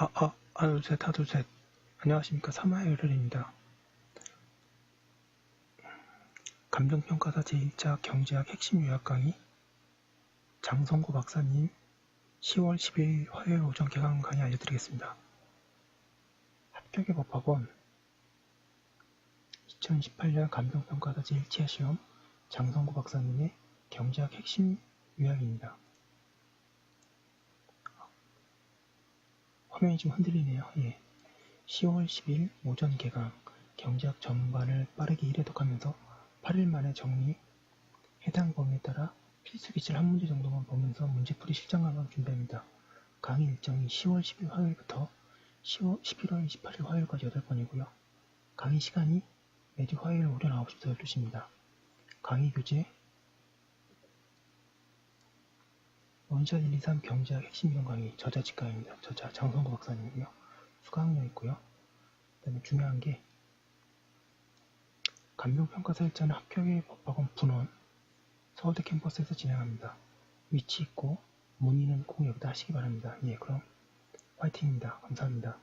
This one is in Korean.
아, 아, 하나, 둘, 셋, 하나, 둘, 셋. 안녕하십니까. 사마열혈입니다. 감정평가사 제1차 경제학 핵심 요약 강의 장성구 박사님 10월 12일 화요일 오전 개강 강의 알려드리겠습니다. 합격의 법학원 2018년 감정평가사 제1차 시험 장성구 박사님의 경제학 핵심 요약입니다. 화면이 좀 흔들리네요. 예. 10월 10일 오전 개강 경제학 전반을 빠르게 1회독하면서 8일 만에 정리 해당 범위에 따라 필수 기출 한 문제 정도만 보면서 문제풀이 실전 강강 준비합니다. 강의 일정이 10월 10일 화요일부터 10월, 11월 28일 화요일까지 8번이고요. 강의 시간이 매주 화요일 오전 9시부터 12시입니다. 강의 교재 원샷 1, 2, 3 경제학 핵심 이론 강의 저자 직강입니다. 저자 장성구 박사님이고요. 수강료 있고요. 그 다음에 중요한 게 감정평가사 일자는 합격의 법학원 분원 서울대 캠퍼스에서 진행합니다. 위치 있고 문의는 꼭 여기다 하시기 바랍니다. 예, 그럼 화이팅입니다. 감사합니다.